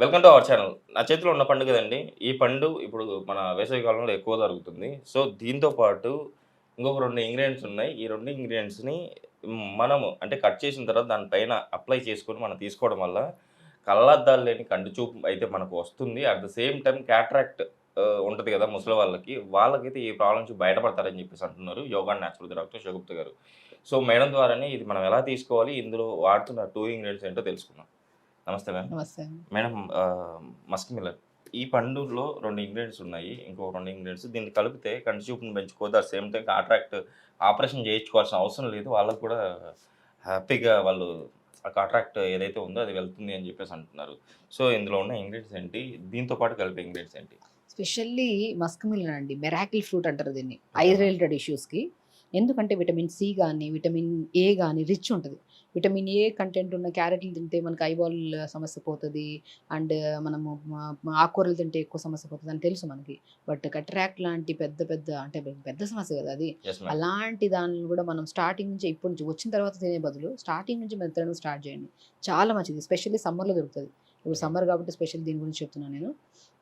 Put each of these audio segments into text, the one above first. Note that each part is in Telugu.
వెల్కమ్ టు అవర్ ఛానల్ నా చేతిలో ఉన్న పండుగ కదండి ఈ పండు ఇప్పుడు మన వేసవి కాలంలో ఎక్కువ దొరుకుతుంది సో దీంతో పాటు ఇంకొక రెండు ఇంగ్రీడియంట్స్ ఉన్నాయి. ఈ రెండు ఇంగ్రీడియంట్స్ని మనము అంటే కట్ చేసిన తర్వాత దానిపైన అప్లై చేసుకొని మనం తీసుకోవడం వల్ల కళ్ళద్దాలు లేని కంటి చూపు అయితే మనకు వస్తుంది. At the same time cataract ఉంటుంది కదా ముసలి వాళ్ళకి. వాళ్ళకైతే ఈ ప్రాబ్లం నుంచి బయటపడతారని చెప్పేసి అంటున్నారు యోగా న్యాచురల్ డాక్టర్ శగుప్త గారు. సో మేడం ద్వారానే ఇది మనం ఎలా తీసుకోవాలి? ఇందులో వాడుతున్న టూ ఇంగ్రీడియంట్స్ ఏంటో తెలుసుకున్నాం నమస్తే మేడం నమస్తే మేడం మస్క్ మిల్లర్. ఈ పండులో రెండు ఇంగ్రీడియంట్స్ ఉన్నాయి. ఇంకో రెండు ఇంగ్రీడియంట్స్ దీన్ని కలిపితే కంటి చూపుని పెంచుకోవద్దు. At same time contract operation చేయించుకోవాల్సిన అవసరం లేదు. వాళ్ళకు కూడా హ్యాపీగా వాళ్ళు ఆ కాంట్రాక్ట్ ఏదైతే ఉందో అది వెళ్తుంది అని చెప్పేసి అంటున్నారు. సో ఇందులో ఉన్న ఇంగ్రీడియంట్స్ ఏంటి? దీంతో పాటు కలిపే ఇంగ్రీడియంట్స్ ఏంటి? స్పెషల్లీ మస్క్ మిలన్ అండి. మెరాకిల్ ఫ్రూట్ అంటారు దీన్ని. ఐ రిలేటెడ్ ఇష్యూస్కి. ఎందుకంటే విటమిన్ సి కానీ విటమిన్ ఏ కానీ రిచ్ ఉంటుంది. విటమిన్ ఏ కంటెంట్ ఉన్న క్యారెట్లు తింటే మనకి ఐబాల్ సమస్య పోతుంది. అండ్ మనము ఆకుకూరలు తింటే ఎక్కువ సమస్య పోతుంది అని తెలుసు మనకి. బట్ కట్రాక్ట్ లాంటి పెద్ద పెద్ద అంటే పెద్ద సమస్య కదా అది. అలాంటి దానిని కూడా మనం స్టార్టింగ్ నుంచి ఇప్పటి నుంచి వచ్చిన తర్వాత తినే బదులు స్టార్టింగ్ నుంచి మీరు తినడం స్టార్ట్ చేయండి. చాలా మంచిది. స్పెషల్లీ సమ్మర్లో దొరుకుతుంది. ఇప్పుడు సమ్మర్ కాబట్టి స్పెషల్ దీని గురించి చెప్తున్నాను నేను.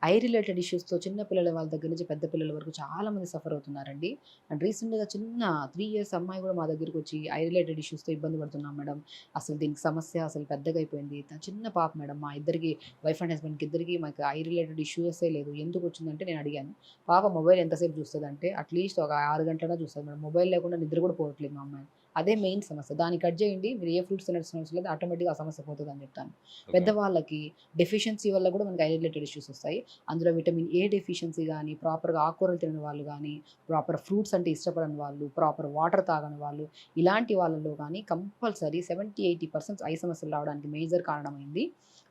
ఐ రిలేటెడ్ ఇష్యూస్తో చిన్న పిల్లల వాళ్ళ దగ్గర నుంచి పెద్ద పిల్లల వరకు చాలా మంది సఫర్ అవుతున్నారండి. అండ్ రీసెంట్గా చిన్న త్రీ ఇయర్స్ అమ్మాయి కూడా మా దగ్గరికి వచ్చి ఐ రిలేటెడ్ ఇష్యూస్తో ఇబ్బంది పడుతున్నాం మేడం. అసలు దీనికి సమస్య అసలు పెద్దగా అయిపోయింది. తన చిన్న పాప మేడం మా ఇద్దరికి వైఫ్ అండ్ హస్బెండ్కి ఇద్దరికి మాకు ఐ రిలేటెడ్ ఇష్యూసే లేదు. ఎందుకు వచ్చిందంటే నేను అడిగాను. పాప మొబైల్ ఎంతసేపు చూస్తుంది అంటే అట్లీస్ట్ ఒక ఆరు గంటల చూస్తుంది మేడం. మొబైల్ లేకుండా నిద్ర కూడా పోవట్లేదు మా అమ్మాయి. అదే మెయిన్ సమస్య. దాన్ని కట్ చేయండి. మీరు ఏ ఫ్రూట్స్ తినాల్సిన అవసరం లేదు ఆటోమేటిక్గా ఆ సమస్య పోతుంది అని చెప్తాను పెద్దవాళ్ళకి డెఫిషియన్సీ వల్ల కూడా మనకి ఐ రిలేటెడ్ ఇష్యూస్ వస్తాయి. అందులో విటమిన్ ఏ డెఫిషియన్సీ కానీ ప్రాపర్గా ఆకుకూరలు తినని వాళ్ళు కానీ ప్రాపర్ ఫ్రూట్స్ అంటే ఇష్టపడని వాళ్ళు ప్రాపర్ వాటర్ తాగని వాళ్ళు ఇలాంటి వాళ్ళలో కానీ compulsory seventy eighty percent eye సమస్యలు రావడానికి మేజర్ కారణమైంది.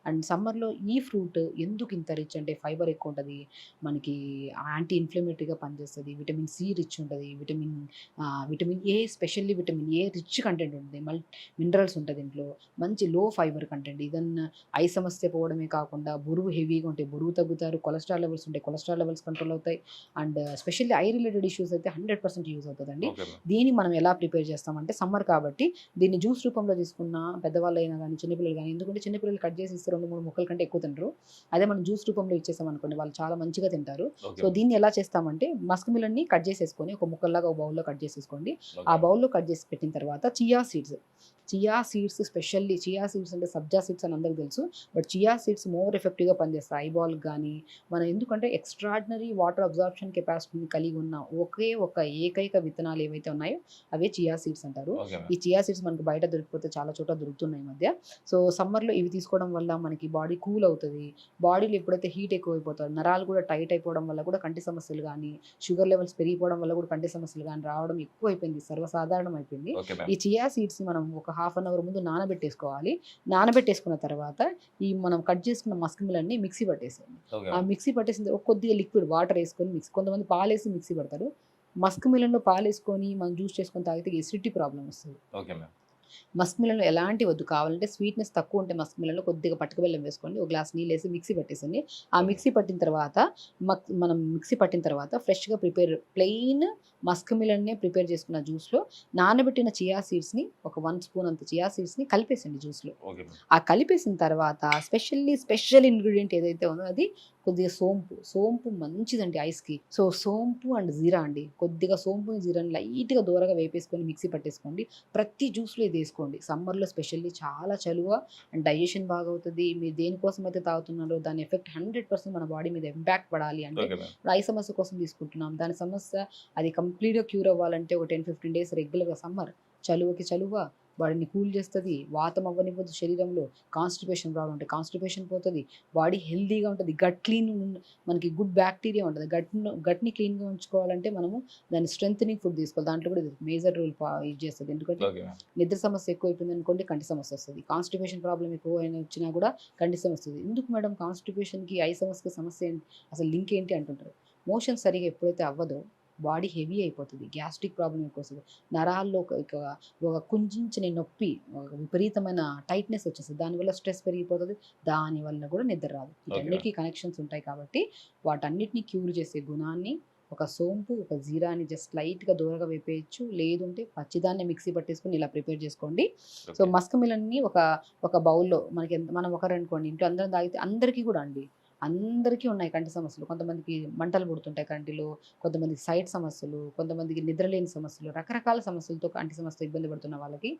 అండ్ సమ్మర్లో ఈ ఫ్రూట్ ఎందుకు ఇంత రిచ్ అంటే ఫైబర్ ఎక్కువ ఉంటుంది. మనకి యాంటీ ఇన్ఫ్లమేటరీగా పనిచేస్తుంది. విటమిన్ సి రిచ్ ఉంటుంది. Vitamin vitamin A specially vitamin A rich content ఉంటుంది. మల్ మినరల్స్ ఉంటుంది దీంట్లో. మంచి లో ఫైబర్ కంటెంట్. ఇదన్నా ఐ సమస్య పోవడమే కాకుండా బరువు హెవీగా ఉంటాయి బరువు తగ్గుతారు. కొలెస్ట్రాల్ లెవెల్స్ ఉంటాయి కొలెస్ట్రాల్ లెవెల్స్ కంట్రోల్ అవుతాయి. And specially eye related issues అయితే హండ్రెడ్ పర్సెంట్ యూజ్ అవుతుందండి. దీన్ని మనం ఎలా ప్రిపేర్ చేస్తామంటే సమ్మర్ కాబట్టి దీన్ని జ్యూస్ రూపంలో తీసుకున్న పెద్దవాళ్ళు అయినా కానీ చిన్నపిల్లలు కానీ ఎందుకంటే చిన్నపిల్లలు కట్ చేసి రెండు మూడు ముక్కల కంటే ఎక్కువ తినరు అదే మనం జ్యూస్ రూపంలో ఇచ్చేసాం అనుకోండి వాళ్ళు చాలా మంచిగా తింటారు. సో దీన్ని ఎలా చేస్తామంటే మస్క్ మిలన్ని కట్ చేసేసుకొని ఒక ముక్కల్లాగా ఒక బౌల్లో కట్ చేసేసుకోండి. ఆ బౌల్లో కట్ చేసి పెట్టిన తర్వాత chia seeds. Chia seeds specially chia seeds అంటే సబ్జా సీడ్స్ అని అందరికి తెలుసు. బట్ చియా సీడ్స్ మోర్ ఎఫెక్టివ్గా పనిచేస్తాయి ఐబాల్ కానీ మనం ఎందుకంటే ఎక్స్ట్రాడినరీ వాటర్ అబ్జార్ప్షన్ కెపాసిటీని కలిగి ఉన్న ఒకే ఒక ఏకైక విత్తనాలు ఏవైతే ఉన్నాయో అవే చియా సీడ్స్ అంటారు. ఈ చియా సీడ్స్ మనకి బయట దొరికిపోతే చాలా చోట్ల దొరుకుతున్నాయి మధ్య. సో సమ్మర్లో ఇవి తీసుకోవడం వల్ల మనకి బాడీ కూల్ అవుతుంది. బాడీలో ఎప్పుడైతే హీట్ ఎక్కువైపోతారో నరాలు కూడా టైట్ అయిపోవడం వల్ల కూడా కంటి సమస్యలు కానీ షుగర్ లెవెల్స్ పెరిగిపోవడం వల్ల కూడా కంటి సమస్యలు కానీ రావడం ఎక్కువ అయిపోయింది సర్వసాధారణం అయిపోయింది ఈ చియా సీడ్స్ మనం ఒక హాఫ్ అన్ అవర్ ముందు నానబెట్టేసుకోవాలి. నానబెట్టేసుకున్న తర్వాత ఈ మనం కట్ చేసుకున్న మస్క్ మిక్సీ పట్టేసేయండి. ఆ మిక్సీ పట్టేసిన కొద్దిగా లిక్విడ్ వాటర్ వేసుకొని మిక్స్ కొంతమంది పాలు వేసి మిక్సీ పడతారు. మస్క్ మిలన్లో పాలు వేసుకొని మనం జ్యూస్ చేసుకొని తాగితే ఎసిడిటీ ప్రాబ్లం వస్తుంది. మిలన్లో ఎలాంటి వద్దు కావాలంటే స్వీట్నెస్ తక్కువ ఉంటే మస్క్ మిలన్లో కొద్దిగా పట్టుకు బెల్లం వేసుకోండి ఒక గ్లాస్ నీళ్ళు వేసి మిక్సీ పట్టేసండి ఆ. మిక్సీ పట్టిన తర్వాత మనం మిక్సీ పట్టిన తర్వాత ఫ్రెష్గా ప్రిపేర్ ప్లెయిన్ మస్క్ మిలన్నే ప్రిపేర్ చేసుకున్న జ్యూస్లో నానబెట్టిన చియా సీడ్స్ని ఒక వన్ స్పూన్ అంత చియా సీడ్స్ని కలిపేసండి జ్యూస్లో. ఆ కలిపేసిన తర్వాత స్పెషల్లీ స్పెషల్ ఇంగ్రీడియంట్ ఏదైతే ఉందో అది కొద్దిగా సోంపు. సోంపు మంచిదండి ఐస్కి. సో సోంపు అండ్ జీరా అండి. కొద్దిగా సోంపుని జీరాని లైట్గా దూరగా వేపేసుకొని మిక్సీ పట్టేసుకోండి. ప్రతి జ్యూస్లో ఇది వేసుకోండి. సమ్మర్లో స్పెషల్లీ చాలా చలువ అండ్ డైజెషన్ బాగా అవుతుంది మీరు దేనికోసం అయితే తాగుతున్నారో దాని ఎఫెక్ట్ హండ్రెడ్ పర్సెంట్ మన బాడీ మీద ఇంపాక్ట్ పడాలి అంటే ఐ సమస్య కోసం తీసుకుంటున్నాం. దాని సమస్య అది కంప్లీట్గా క్యూర్ అవ్వాలంటే ఒక టెన్ ఫిఫ్టీన్ డేస్ రెగ్యులర్గా సమ్మర్ చలువకి చలువ బాడీని కూల్ చేస్తుంది వాతం అవ్వనివ్వదు శరీరంలో కాన్స్టిపేషన్ ప్రాబ్లం ఉంటుంది కాన్స్టిపేషన్ పోతుంది బాడీ హెల్దీగా ఉంటుంది గట్ క్లీన్ మనకి గుడ్ బ్యాక్టీరియా ఉంటుంది గట్ గట్ని క్లీన్గా ఉంచుకోవాలంటే మనము దాని స్ట్రెంగ్ ఫుడ్ తీసుకోవాలి. దాంట్లో కూడా ఇది మేజర్ రోల్ ఇది చేస్తుంది. ఎందుకంటే నిద్ర సమస్య ఎక్కువ అయిపోయింది అనుకోండి కంటి సమస్య వస్తుంది. కాన్స్టిపేషన్ ప్రాబ్లం ఎక్కువ వచ్చినా కూడా కంటి సమస్య వస్తుంది. ఎందుకు మేడం కాన్స్టిపేషన్కి ఐ సమస్యకి సమస్య అసలు లింక్ ఏంటి అంటుంటారు. మోషన్ సరిగా ఎప్పుడైతే అవ్వదో బాడీ హెవీ అయిపోతుంది గ్యాస్ట్రిక్ ప్రాబ్లం ఎక్కువ వస్తుంది. నరాల్లో ఒక కుంజించిన నొప్పి విపరీతమైన టైట్నెస్ వచ్చేస్తుంది. దానివల్ల స్ట్రెస్ పెరిగిపోతుంది దానివల్ల కూడా నిద్ర రాదు. వీటన్నిటికీ కనెక్షన్స్ ఉంటాయి కాబట్టి వాటన్నిటిని క్యూర్ చేసే గుణాన్ని ఒక సోంపు ఒక జీరాని జస్ట్ లైట్గా దూరగా వేపేయచ్చు. లేదు అంటే పచ్చిదాన్ని మిక్సీ పట్టేసుకొని ఇలా ప్రిపేర్ చేసుకోండి. సో. మస్క్ మిలన్ని ఒక ఒక బౌల్లో మనకి మనం ఒకరు అనుకోండి ఇంట్లో అందరం తాగితే అందరికీ కూడా అండి. అందరికీ ఉన్నాయి కంటి సమస్యలు. కొంతమందికి మంటలు పుడుతుంటాయి కంటిలో కొంతమందికి సైట్ సమస్యలు కొంతమందికి నిద్రలేని సమస్యలు రకరకాల సమస్యలతో కంటి సమస్యతో ఇబ్బంది పడుతున్న వాళ్ళకి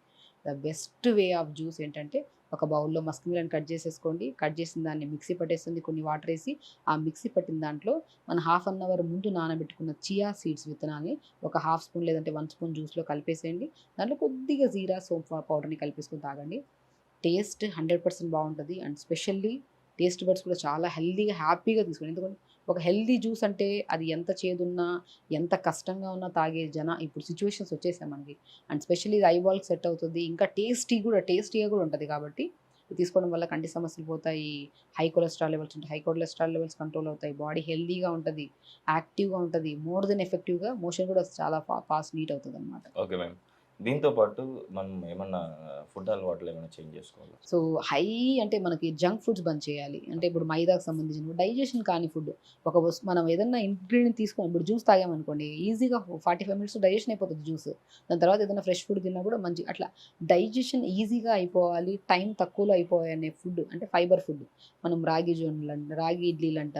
the best way of juice ఏంటంటే ఒక బౌల్లో మస్క్ మిలన్ కట్ చేసేసుకోండి. కట్ చేసిన దాన్ని మిక్సీ పట్టేస్తుంది కొన్ని వాటర్ వేసి ఆ మిక్సీ పట్టిన దాంట్లో మన హాఫ్ అన్ అవర్ ముందు నానబెట్టుకున్న చియా సీడ్స్ విత్తనాన్ని ఒక హాఫ్ స్పూన్ లేదంటే వన్ స్పూన్ జ్యూస్లో కలిపేసేయండి. దాంట్లో కొద్దిగా జీరా సోప్ పౌడర్ని కలిపేసుకొని తాగండి. టేస్ట్ హండ్రెడ్ పర్సెంట్ బాగుంటుంది. అండ్ స్పెషల్లీ టేస్ట్ బడ్స్ కూడా చాలా హెల్దీగా హ్యాపీగా తీసుకుని ఎందుకంటే ఒక హెల్దీ జ్యూస్ అంటే అది ఎంత చేదున్నా ఎంత కష్టంగా ఉన్నా తాగే జన ఇప్పుడు సిచ్యువేషన్స్ వచ్చేసాయి మనకి. అండ్ స్పెషల్లీ ఇది ఐబాల్కి సెట్ అవుతుంది. ఇంకా టేస్టీ కూడా టేస్టీగా కూడా ఉంటుంది కాబట్టి తీసుకోవడం వల్ల కంటి సమస్యలు పోతాయి. హై కొలెస్ట్రాల్ లెవెల్స్ ఉంటాయి హై కొలెస్ట్రాల్ లెవెల్స్ కంట్రోల్ అవుతాయి. బాడీ హెల్దీగా ఉంటుంది యాక్టివ్గా ఉంటుంది మోర్ దెన్ ఎఫెక్టివ్గా మోషన్ కూడా చాలా ఫాస్ట్ నీట్ అవుతుంది అనమాట ఓకే మ్యామ్. దీంతో పాటు మనం ఏమన్నా ఫుడ్ అలవాట్లు ఏమైనా చేంజ్ చేసుకోవాలి? సో హై అంటే మనకి జంక్ ఫుడ్స్ బంద్ చేయాలి. అంటే ఇప్పుడు మైదాకు సంబంధించిన డైజెషన్ కాని ఫుడ్. ఒక వస్తు మనం ఏదన్నా ఇంగ్రీడియంట్ తీసుకొని ఇప్పుడు జ్యూస్ తాగామనుకోండి ఈజీగా ఫార్టీ ఫైవ్ మినిట్స్ డైజెషన్ అయిపోతుంది జ్యూస్. దాని తర్వాత ఏదైనా ఫ్రెష్ ఫుడ్ తిన్నా కూడా మంచి అట్లా డైజెషన్ ఈజీగా అయిపోవాలి టైం తక్కువలో అయిపోవాలి అనే ఫుడ్ అంటే ఫైబర్ ఫుడ్. మనం రాగి జోన్లు రాగి ఇడ్లీలు అంట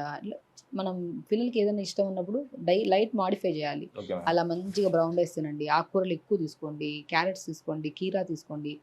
మనం పిల్లలకి ఏదైనా ఇష్టం ఉన్నప్పుడు డై లైట్ మాడిఫై చేయాలి. అలా మంచిగా బ్రౌన్ రైస్ తినండి. ఆకుకూరలు ఎక్కువ తీసుకోండి క్యారెట్స్ తీసుకోండి కీరా తీసుకోండి.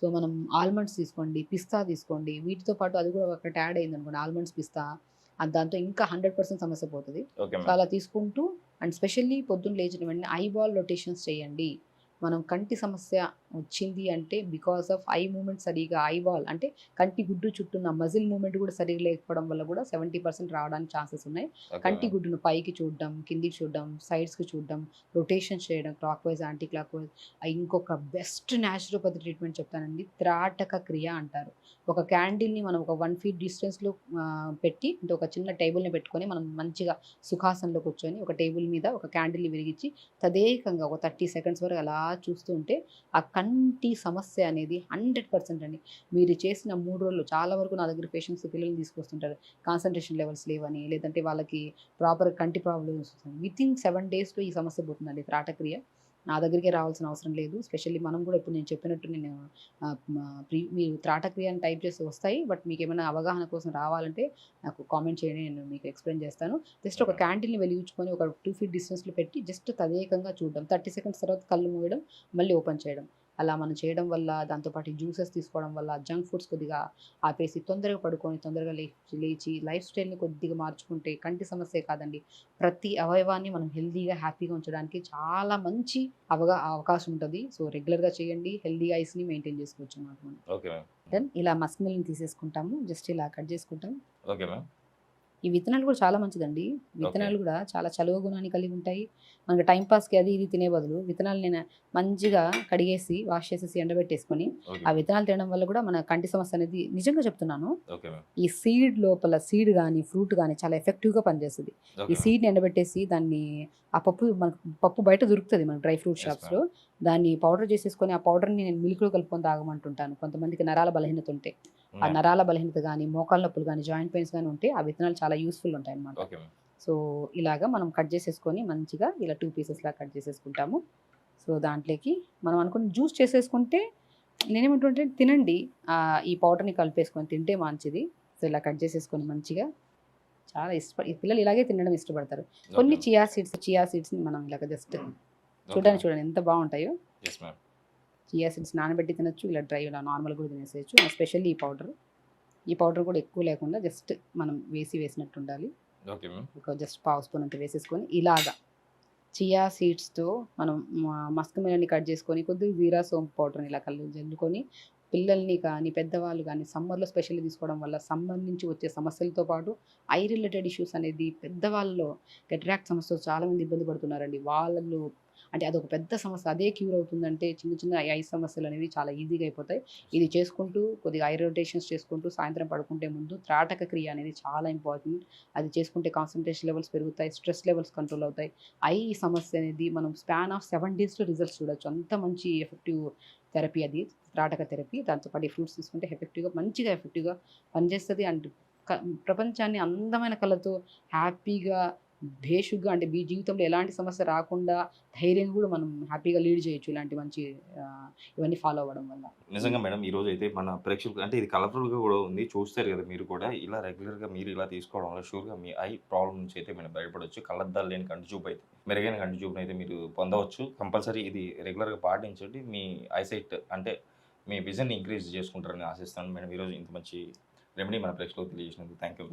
సో మనం ఆల్మండ్స్ తీసుకోండి పిస్తా తీసుకోండి. వీటితో పాటు అది కూడా ఒకటి యాడ్ అయింది అనుకోండి ఆల్మండ్స్ పిస్తా. అది దాంతో ఇంకా హండ్రెడ్ పర్సెంట్ సమస్య పోతుంది. సో అలా తీసుకుంటూ అండ్ స్పెషల్లీ పొద్దున్న లేచిన వెంటనే ఐబాల్ రొటేషన్స్ చేయండి. మనం కంటి సమస్య వచ్చింది అంటే బికాస్ ఆఫ్ ఐ మూమెంట్ సరిగా ఐబాల్ అంటే కంటి గుడ్డు చుట్టూన్న మజిల్ మూమెంట్ కూడా సరిగా లేకపోవడం వల్ల కూడా సెవెంటీ పర్సెంట్ రావడానికి ఛాన్సెస్ ఉన్నాయి కంటి. గుడ్డును పైకి చూడడం కిందికి చూడడం సైడ్స్కి చూడడం రొటేషన్ చేయడం clockwise anti clockwise ఇంకొక బెస్ట్ న్యాచురోపతి ట్రీట్మెంట్ చెప్తానండి త్రాటక క్రియ అంటారు ఒక క్యాండిల్ని మనం ఒక వన్ ఫీట్ డిస్టెన్స్లో పెట్టి అంటే ఒక చిన్న టేబుల్ని పెట్టుకొని మనం మంచిగా సుఖాసనంలో కూర్చొని ఒక టేబుల్ మీద ఒక క్యాండిల్ని వెలిగించి తదేకంగా ఒక థర్టీ సెకండ్స్ వరకు అలా చూస్తూ ఉంటే ఆ కంటి సమస్య అనేది హండ్రెడ్ పర్సెంట్ అండి. మీరు చేసిన మూడు రోజులు చాలా వరకు నా దగ్గర పేషెంట్స్ పిల్లల్ని తీసుకొస్తుంటారు. కాన్సన్ట్రేషన్ లెవెల్స్ లేవని లేదంటే వాళ్ళకి ప్రాపర్ కంటి ప్రాబ్లమ్స్ విత్ ఇన్ సెవెన్ డేస్లో ఈ సమస్య పోతుందండి త్రాటక్రియ. నా దగ్గరికి రావాల్సిన అవసరం లేదు. స్పెషల్లీ మనం కూడా ఇప్పుడు నేను చెప్పినట్టు నేను ప్రీ మీరు త్రాటక్రియ అని టైప్ చేసి వస్తాయి. బట్ మీకు ఏమైనా అవగాహన కోసం రావాలంటే నాకు కామెంట్ చేయండి. నేను మీకు ఎక్స్ప్లెయిన్ చేస్తాను. జస్ట్ ఒక Okay. క్యాండిల్ని వెలిగించుకొని ఒక టూ ఫీట్ డిస్టెన్స్లో పెట్టి జస్ట్ తదేకంగా చూడడం. థర్టీ సెకండ్స్ తర్వాత కళ్ళు మూయడం మళ్ళీ ఓపెన్ చేయడం. అలా మనం చేయడం వల్ల దాంతోపాటు జ్యూసెస్ తీసుకోవడం వల్ల జంక్ ఫుడ్స్ కొద్దిగా ఆపేసి తొందరగా పడుకొని తొందరగా లేచి లేచి లైఫ్ స్టైల్ని కొద్దిగా మార్చుకుంటే కంటి సమస్యే కాదండి. ప్రతి అవయవాన్ని మనం హెల్దీగా హ్యాపీగా ఉంచడానికి చాలా మంచి అవగా అవకాశం ఉంటుంది. సో రెగ్యులర్గా చేయండి. హెల్దీ ఐస్ని మెయింటైన్ చేసుకోవచ్చు అన్నమాట మనం దెన్ ఇలా మస్క్ మిల్ని తీసేసుకుంటాము. జస్ట్ ఇలా కట్ చేసుకుంటాం. Okay ma'am. ఈ విత్తనాలు కూడా చాలా మంచిదండి. విత్తనాలు కూడా చాలా చలువ గుణాన్ని కలిగి ఉంటాయి. మనకి టైం పాస్కి అది ఇది తినే బదులు విత్తనాలు నేను మంచిగా కడిగేసి వాష్ చేసేసి ఎండబెట్టేసుకొని ఆ విత్తనాలు తినడం వల్ల కూడా మన కంటి సమస్య అనేది నిజంగా చెప్తున్నాను. ఈ సీడ్ లోపల సీడ్ కానీ ఫ్రూట్ కానీ చాలా ఎఫెక్టివ్గా పనిచేస్తుంది. ఈ సీడ్ని ఎండబెట్టేసి దాన్ని ఆ పప్పు మనకు పప్పు బయట దొరుకుతుంది మన డ్రై ఫ్రూట్ షాప్స్లో. దాన్ని పౌడర్ చేసేసుకొని ఆ పౌడర్ని నేను మిల్క్లో కలుపుకొని తాగమంటుంటాను. కొంతమందికి నరాల బలహీనత ఉంటే. ఆ. నరాల బలహీనత కానీ మోకాళ్ళ నొప్పులు కానీ జాయింట్ పెయిన్స్ కానీ ఉంటే ఆ విత్తనాలు చాలా యూస్ఫుల్ ఉంటాయి అన్నమాట సో ఇలాగా మనం కట్ చేసేసుకొని మంచిగా ఇలా టూ పీసెస్ లాగా కట్ చేసేసుకుంటాము. సో దాంట్లోకి మనం అనుకుని జ్యూస్ చేసేసుకుంటే నేనేమంటుంటే తినండి. ఈ పౌడర్ని కలిపేసుకొని తింటే మంచిది. సో ఇలా కట్ చేసేసుకొని మంచిగా చాలా ఇష్టపడి ఈ పిల్లలు ఇలాగే తినడం ఇష్టపడతారు. కొన్ని చియా సీడ్స్ చియా సీడ్స్ని మనం ఇలాగ జస్ట్ చూడండి చూడండి ఎంత బాగుంటాయో. చియా సీడ్స్ నానబెట్టి తినొచ్చు ఇలా డ్రై ఇలా నార్మల్ కూడా తినేసేయచ్చు. ఎస్పెషల్లీ ఈ పౌడర్. ఈ పౌడర్ కూడా ఎక్కువ లేకుండా జస్ట్ మనం వేసి వేసినట్టు ఉండాలి ఒక జస్ట్ పావు స్పూన్ అంత వేసేసుకొని ఇలాగా చియా సీడ్స్తో మనం మస్క్ మిలని కట్ చేసుకొని కొద్దిగా జీరా సోంపు పౌడర్ని ఇలా కళ్ళు జల్లుకొని పిల్లల్ని కానీ పెద్దవాళ్ళు కానీ సమ్మర్లో స్పెషల్లీ తీసుకోవడం వల్ల సమ్మర్ నుంచి వచ్చే సమస్యలతో పాటు ఐ రిలేటెడ్ ఇష్యూస్ అనేది పెద్దవాళ్ళలో గెట్రాక్ట్ సమస్యతో చాలామంది ఇబ్బంది పడుతున్నారండి. వాళ్ళు అంటే అదొక పెద్ద సమస్య. అదే క్యూర్ అవుతుందంటే చిన్న చిన్న ఐ సమస్యలు అనేవి చాలా ఈజీగా అయిపోతాయి. ఇది చేసుకుంటూ కొద్దిగా ఐ రొటేషన్స్ చేసుకుంటూ సాయంత్రం పడుకుంటే ముందు త్రాటక క్రియ అనేది చాలా ఇంపార్టెంట్. అది చేసుకుంటే కాన్సన్ట్రేషన్ లెవెల్స్ పెరుగుతాయి స్ట్రెస్ లెవెల్స్ కంట్రోల్ అవుతాయి. ఐ సమస్య అనేది మనం స్పాన్ ఆఫ్ సెవెన్ డేస్లో రిజల్ట్స్ చూడొచ్చు. అంత మంచి ఎఫెక్టివ్ థెరపీ అది త్రాటక థెరపీ దాంతోపాటు ఈ ఫ్రూట్స్ తీసుకుంటే ఎఫెక్టివ్గా మంచిగా ఎఫెక్టివ్గా పనిచేస్తుంది. అండ్ క- ప్రపంచాన్ని అందమైన కళతో హ్యాపీగా భేషుగ్గా అంటే మీ జీవితంలో ఎలాంటి సమస్య రాకుండా ధైర్యంగా కూడా మనం హ్యాపీగా లీడ్ చేయొచ్చు ఇలాంటి మంచి ఇవన్నీ ఫాలో అవ్వడం వల్ల. నిజంగా మేడం ఈ రోజు అయితే మన ప్రేక్షకులు అంటే ఇది కలర్ఫుల్గా కూడా ఉంది చూస్తారు కదా మీరు కూడా ఇలా రెగ్యులర్గా మీరు ఇలా తీసుకోవడం వల్ల షూర్గా మీ ఐ ప్రాబ్లం నుంచి అయితే మీరు బయటపడవచ్చు కళ్ళద్దాలు లేని కంటి చూపు అయితే మెరుగైన కంటి చూపుని అయితే మీరు పొందవచ్చు. కంపల్సరీ ఇది రెగ్యులర్గా పాటించండి. మీ ఐసైట్ అంటే మీ విజన్ ఇంక్రీజ్ చేసుకుంటారని ఆశిస్తాను మేడం. ఈరోజు ఇంత మంచి రెమెడీ మన ప్రేక్షకులకు తెలియజేసినందుకు థ్యాంక్ యూ